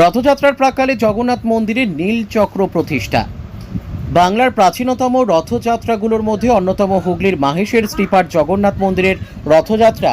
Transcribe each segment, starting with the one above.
রথযাত্রার প্রাকালে জগন্নাথ মন্দিরে নীলচক্র প্রতিষ্ঠা। বাংলার প্রাচীনতম রথযাত্রাগুলোর মধ্যে অন্যতম হুগলির মাহেশের শ্রীপাঠ জগন্নাথ মন্দিরের রথযাত্রা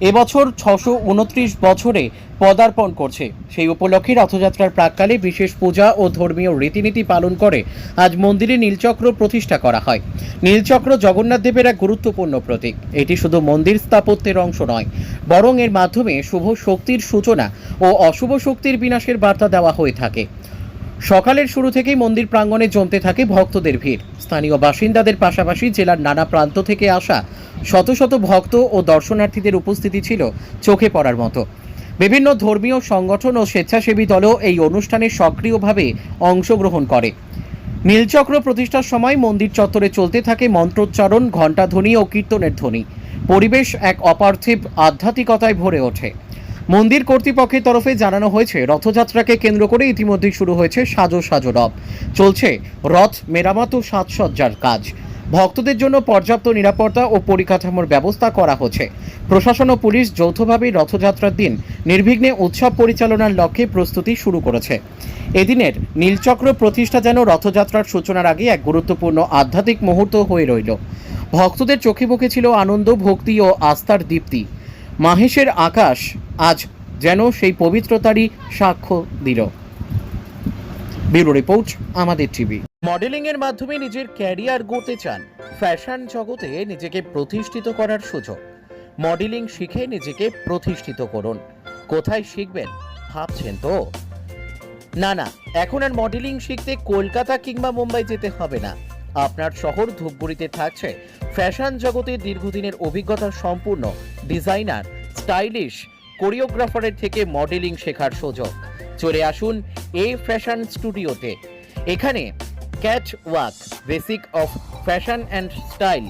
এবছর ছশো উনত্রিশ বছরে পদার্পণ করছে। সেই উপলক্ষে রথযাত্রার প্রাককালে বিশেষ পূজা ও ধর্মীয় রীতিনীতি পালন করে আজ মন্দিরে নীলচক্র প্রতিষ্ঠা করা হয়। নীলচক্র জগন্নাথ দেবের এক গুরুত্বপূর্ণ প্রতীক। এটি শুধু মন্দির স্থাপত্যের অংশ নয়, বরং এর মাধ্যমে শুভ শক্তির সূচনা ও অশুভ শক্তির বিনাশের বার্তা দেওয়া হয়ে থাকে। সকালের শুরু থেকেই মন্দির প্রাঙ্গণে জমতে থাকে ভক্তদের ভিড়। স্থানীয় বাসিন্দাদের পাশাপাশি জেলার নানা প্রান্ত থেকে আসা শত শত ভক্ত ও দর্শনার্থীদের উপস্থিতি ছিল চোখে পড়ার মতো। বিভিন্ন ধর্মীয় সংগঠন ও স্বেচ্ছাসেবী দলও এই অনুষ্ঠানে সক্রিয়ভাবে অংশগ্রহণ করে। নীলচক্র প্রতিষ্ঠার সময় মন্দির চত্বরে চলতে থাকে মন্ত্রোচ্চারণ, ঘণ্টাধ্বনি ও কীর্তনের ধ্বনি। পরিবেশ এক অপার্থিব আধ্যাত্মিকতায় ভরে ওঠে। মন্দির কর্তৃপক্ষের তরফে জানানো হয়েছে, রথযাত্রাকে কেন্দ্র করে ইতিমধ্যেই শুরু হয়েছে সাজো সাজো রথ। চলছে রথ মেরামত ও সাজসজ্জার কাজ। ভক্তদের জন্য পর্যাপ্ত নিরাপত্তা ও পরিকাঠামোর ব্যবস্থা করা হচ্ছে। প্রশাসন ও পুলিশ যৌথভাবে রথযাত্রার দিন নির্বিঘ্নে উৎসব পরিচালনার লক্ষ্যে প্রস্তুতি শুরু করেছে। এদিনের নীলচক্র প্রতিষ্ঠা যেন রথযাত্রার সূচনার আগে এক গুরুত্বপূর্ণ আধ্যাত্মিক মুহূর্ত হয়ে রইল। ভক্তদের চোখে মুখে ছিল আনন্দ, ভক্তি ও আস্থার দীপ্তি। মাহেশের আকাশ আজ যেন সেই পবিত্রতারই সাক্ষ্য দিল। ব্যুরো রিপোর্ট, আমাদের টিভি। মডেলিং এর মাধ্যমে নিজের ক্যারিয়ার গড়তে চান। ফ্যাশন জগতে নিজেকে প্রতিষ্ঠিত করার সুযোগ। মডেলিং শিখে নিজেকে প্রতিষ্ঠিত করুন। কোথায় শিখবেন, ভাবছেন তো? না না, এখন আর মডেলিং শিখতে কলকাতা কিংবা মুম্বাই যেতে হবে না। আপনার শহর ধূপগুড়িতে থাকছে। ফ্যাশন জগতে দীর্ঘদিনের অভিজ্ঞতা সম্পূর্ণ। ডিজাইনার, স্টাইলিশ কোরিওগ্রাফারের থেকে মডেলিং শেখার সুযোগ। চলে আসুন এ ফ্যাশন স্টুডিওতে এখানে cat walk basic of fashion and style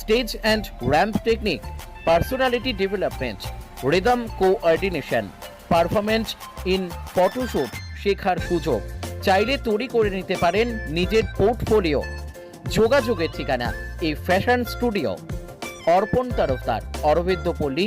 stage and ramp technique personality development rhythm coordination performance in photoshoot শেখার সুযোগ। চাইলে তৈরি করে নিতে পারেন নিজের পোর্টফোলিও। যোগাযোগের ঠিকানা এই ফ্যাশন স্টুডিও অর্পণ তরফদার অরবিন্দ পল্লী